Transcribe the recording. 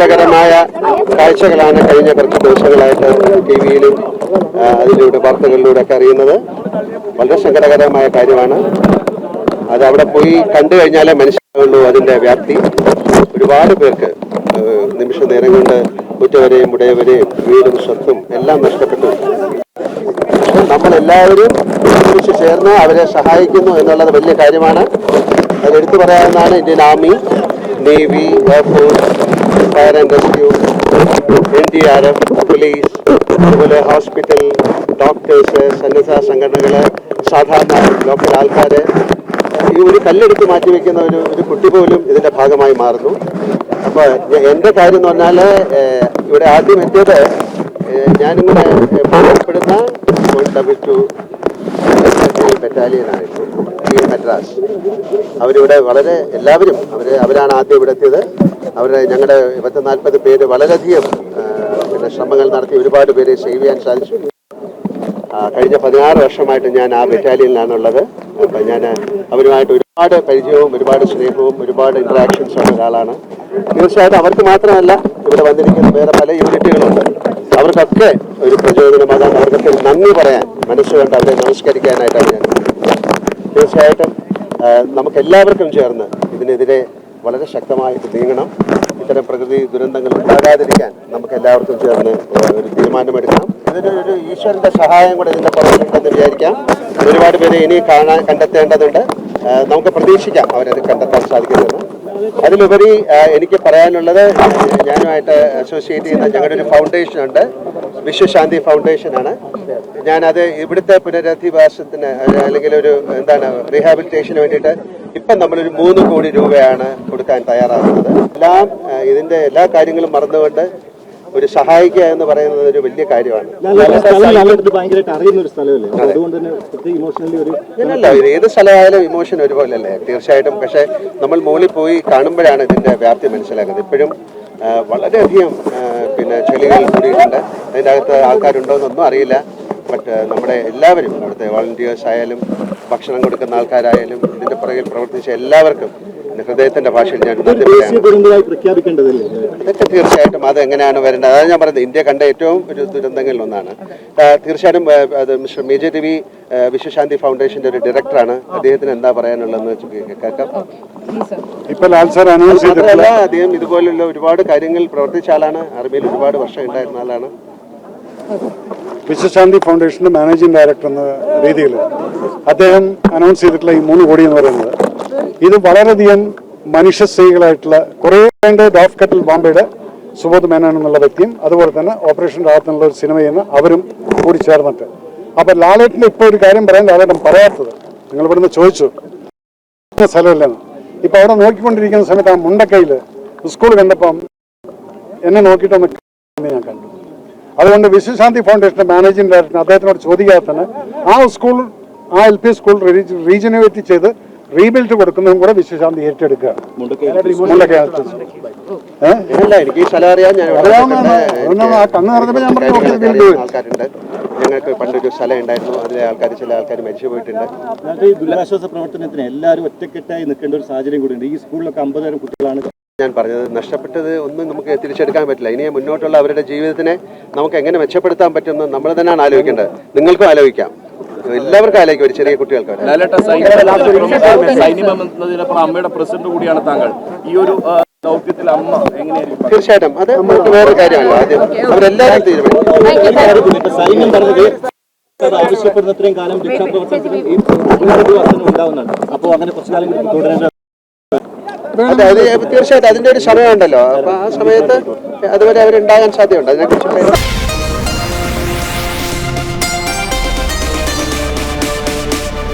സങ്കടകരമായ കാഴ്ചകളാണ് കഴിഞ്ഞ കുറച്ച് ദിവസങ്ങളായിട്ട് ടി വിയിലും അതിലൂടെ വാർത്തകളിലൂടെ ഒക്കെ അറിയുന്നത്. വളരെ സങ്കടകരമായ കാര്യമാണ്. അത് അവിടെ പോയി കണ്ടു കഴിഞ്ഞാലേ മനസ്സിലാവുള്ളൂ അതിന്റെ വ്യാപ്തി. ഒരുപാട് പേർക്ക് നിമിഷ നേരം കൊണ്ട് ഉറ്റവരെയും ഉടയവരെയും വീടും സ്വത്തും എല്ലാം നഷ്ടപ്പെട്ടു. നമ്മളെല്ലാവരും ഒരുമിച്ച് ചേർന്ന് അവരെ സഹായിക്കുന്നു എന്നുള്ളത് വലിയ കാര്യമാണ്. അത് എടുത്തു പറയാവുന്നതാണ് Indian army navy air force fire and rescue N D R F police അതുപോലെ ഹോസ്പിറ്റൽ ഡോക്ടേഴ്സ് സന്നദ്ധ സംഘടനകൾ സാധാരണ ലോക്കൽ ആൾക്കാർ ഈ ഒരു കല്ലെടുത്ത് മാറ്റി വെക്കുന്ന ഒരു ഒരു കുട്ടി പോലും ഇതിന്റെ ഭാഗമായി മാറുന്നു. അപ്പോൾ എന്റെ കാര്യം എന്ന് പറഞ്ഞാൽ ഇവിടെ ആദ്യം എത്തിയത് ഞാനിങ്ങനെ വൺ ഡബിൾ ടു ബറ്റാലിയനായിരുന്നു ഈ മദ്രാസ്. അവരിവിടെ വളരെ എല്ലാവരും അവർ അവരാണ് ആദ്യം ഇവിടെ എത്തിയത്. അവരുടെ ഞങ്ങളുടെ പത്ത് നാൽപ്പത് പേര് വളരെയധികം പിന്നെ ശ്രമങ്ങൾ നടത്തി ഒരുപാട് പേരെ സേവ് ചെയ്യാൻ സാധിച്ചു. കഴിഞ്ഞ പതിനാറ് വർഷമായിട്ട് ഞാൻ ആ ബറ്റാലിയനിലാണുള്ളത്. അപ്പം ഞാൻ അവരുമായിട്ട് ഒരുപാട് പരിചയവും ഒരുപാട് സ്നേഹവും ഒരുപാട് ഇൻട്രാക്ഷൻസ് ഉള്ള ഒരാളാണ്. തീർച്ചയായിട്ടും അവർക്ക് മാത്രമല്ല ഇവിടെ വന്നിരിക്കുന്ന വേറെ പല യൂണിറ്റുകളുണ്ട്. അവർക്കൊക്കെ ഒരു പ്രചോദനമാകാൻ അവർക്കൊക്കെ നന്ദി പറയാൻ മനസ്സുകൊണ്ട് അവരെ നമസ്കരിക്കാനായിട്ടാണ് ഞാൻ തീർച്ചയായിട്ടും നമുക്കെല്ലാവർക്കും ചേർന്ന് ഇതിനെതിരെ വളരെ ശക്തമായിട്ട് നീങ്ങണം. ഇത്തരം പ്രകൃതി ദുരന്തങ്ങൾ ഉണ്ടാകാതിരിക്കാൻ നമുക്ക് എല്ലാവർക്കും ചേർന്ന് ഒരു തീരുമാനമെടുക്കണം ഇതിന് ഒരു ഈശ്വരന്റെ സഹായം കൂടെ ഇതിന്റെ പുറകിലുണ്ടെന്ന് വിചാരിക്കാം. ഒരുപാട് പേരെ ഇനി കാണാൻ കണ്ടെത്തേണ്ടതുണ്ട്. നമുക്ക് പ്രതീക്ഷിക്കാം അവരത് കണ്ടെത്താൻ സാധിക്കുമെന്ന്. അതിലുപരി എനിക്ക് പറയാനുള്ളത് ഞാനുമായിട്ട് അസോസിയേറ്റ് ചെയ്യുന്ന ഞങ്ങളുടെ ഒരു ഫൗണ്ടേഷൻ ഉണ്ട് വിശ്വശാന്തി ഫൗണ്ടേഷൻ ആണ് ഞാനത് ഇവിടുത്തെ പുനരധിവാസത്തിന് അല്ലെങ്കിൽ ഒരു എന്താണ് റീഹാബിലിറ്റേഷന് വേണ്ടിയിട്ട് ഇപ്പം നമ്മളൊരു മൂന്ന് കോടി രൂപയാണ് കൊടുക്കാൻ തയ്യാറാകുന്നത്. എല്ലാം ഇതിന്റെ എല്ലാ കാര്യങ്ങളും മറന്നുകൊണ്ട് ഒരു സഹായിക്കുക എന്ന് പറയുന്നത് ഒരു വലിയ കാര്യമാണ്. ഒരു ഏത് സ്ഥലമായാലും ഇമോഷൻ ഒരുപോലല്ലേ തീർച്ചയായിട്ടും. പക്ഷെ നമ്മൾ മുകളിൽ പോയി കാണുമ്പോഴാണ് ഇതിന്റെ വ്യാപ്തി മനസ്സിലാക്കുന്നത് ഇപ്പോഴും വളരെയധികം പിന്നെ ചെളികൾ കൂടിയിട്ടുണ്ട്. അതിന്റെ അകത്ത് ആൾക്കാരുണ്ടോ എന്നൊന്നും അറിയില്ല. ബട്ട് നമ്മുടെ എല്ലാവരും അവിടുത്തെ വോളണ്ടിയേഴ്സ് ആയാലും ഭക്ഷണം കൊടുക്കുന്ന ആൾക്കാരായാലും ഇതിന്റെ പുറകിൽ പ്രവർത്തിച്ച എല്ലാവർക്കും എന്റെ ഹൃദയത്തിന്റെ ഭാഷയിൽ ഞാൻ അതൊക്കെ തീർച്ചയായിട്ടും അത് എങ്ങനെയാണ് വരേണ്ടത്? അതാണ് ഞാൻ പറയുന്നത് ഇന്ത്യ കണ്ട ഏറ്റവും ഒരു ദുരന്തങ്ങളിൽ ഒന്നാണ്. തീർച്ചയായിട്ടും അത് മിസ്റ്റർ മേജർ രവി വിശ്വശാന്തി ഫൗണ്ടേഷന്റെ ഒരു ഡയറക്ടറാണ് അദ്ദേഹത്തിന് എന്താ പറയാനുള്ളതെന്ന് കേൾക്കാം. ലാൽ സാർ അനൗൺസ് ചെയ്തിട്ടുള്ള മാത്രമല്ല അദ്ദേഹം ഇതുപോലുള്ള ഒരുപാട് കാര്യങ്ങൾ പ്രവർത്തിച്ച ആളാണ്. ആർമിയിൽ ഒരുപാട് വർഷം ഉണ്ടായിരുന്ന ആളാണ്. വിശ്വശാന്തി ഫൗണ്ടേഷന്റെ മാനേജിംഗ് ഡയറക്ടർ എന്ന രീതിയിൽ അദ്ദേഹം അനൗൺസ് ചെയ്തിട്ടുള്ള ഈ മൂന്ന് കോടി എന്ന് പറയുന്നത്. ഇത് വളരെയധികം മനുഷ്യസ്നേഹികളായിട്ടുള്ള കുറേ കണ്ട് ഡോഫ് കട്ടിൽ ബോംബെയുടെ സുബോധ് മേനോൻ എന്നുള്ള വ്യക്തിയും അതുപോലെ തന്നെ ഓപ്പറേഷൻ റാത്ത് എന്നുള്ള ഒരു സിനിമ ചെയ്യുന്ന അവരും കൂടി ചേർന്നിട്ട്. അപ്പൊ ലാലേട്ടിന് ഇപ്പൊ ഒരു കാര്യം പറയാൻ ലാലേട്ടൻ പറയാത്തത്. നിങ്ങൾ ഇവിടുന്ന് ചോദിച്ചു. സ്ഥലമല്ലെന്ന്. ഇപ്പൊ അവിടെ നോക്കിക്കൊണ്ടിരിക്കുന്ന സമയത്ത് ആ മുണ്ടക്കൈയിൽ സ്കൂൾ കണ്ടപ്പം എന്നെ നോക്കിയിട്ടൊന്ന് ഞാൻ കണ്ടു. അതുകൊണ്ട് വിശ്വശാന്തി ഫൗണ്ടേഷന്റെ മാനേജിംഗ് ഡയറക്ടർ അദ്ദേഹത്തിനോട് ചോദിക്കാതെ തന്നെ ആ സ്കൂൾ ആ എൽ പി സ്കൂൾ റീജനുവേറ്റ് ചെയ്ത് റീബിൽഡ് കൊടുക്കുന്നതും കൂടെ വിശ്വശാന്തി ഏറ്റെടുക്കുക. ആ കണ്ണ് നിറഞ്ഞപ്പോൾ ഞാൻ പറഞ്ഞു, ഞങ്ങൾക്ക് പണ്ടൊരു സ്ഥലം ഉണ്ടായിരുന്നു. അതിലെ ആൾക്കാർ ചില ആൾക്കാർ മരിച്ചു പോയിട്ടുണ്ട്. അതായത് ഈ ദുരിതാശ്വാസ പ്രവർത്തനത്തിന് എല്ലാവരും ഒറ്റക്കെട്ടായി നിൽക്കേണ്ട ഒരു സാഹചര്യം കൂടിയുണ്ട്. ഈ സ്കൂളിലൊക്കെ അമ്പതിനായിരം കുട്ടികളാണ് ഞാൻ പറഞ്ഞത് നഷ്ടപ്പെട്ടത് ഒന്നും നമുക്ക് തിരിച്ചെടുക്കാൻ പറ്റില്ല ഇനി മുന്നോട്ടുള്ള അവരുടെ ജീവിതത്തിനെ നമുക്ക് എങ്ങനെ മെച്ചപ്പെടുത്താൻ പറ്റുമെന്ന് നമ്മൾ തന്നെയാണ് ആലോചിക്കേണ്ടത് നിങ്ങൾക്കും ആലോചിക്കാം എല്ലാവർക്കും ആലോചിക്കും ഒരു ചെറിയ കുട്ടികൾക്ക് അമ്മയുടെ പ്രസിഡന്റ് കൂടിയാണ് താങ്കൾ ഈ ഒരു ദൗത്യത്തിൽ അമ്മ എങ്ങനെയായിരിക്കും തീർച്ചയായിട്ടും അത് നമുക്ക് വേറെ കാര്യമല്ല ആദ്യം അവരെല്ലാവരും തീരുമാനിക്കും ആവശ്യപ്പെടുന്നത്രയും കാലം രക്ഷാപ്രവർത്തനത്തിനും ഈ ഉണ്ടാവുന്നുണ്ട് അപ്പോൾ അങ്ങനെ കുറച്ചു കാലം തുടരേണ്ട തീർച്ചയായിട്ടും അതിന്റെ ഒരു സമയമുണ്ടല്ലോ. അപ്പൊ ആ സമയത്ത് അതുവരെ അവരുണ്ടാകാൻ സാധ്യതയുണ്ട്. അതിനെക്കുറിച്ച്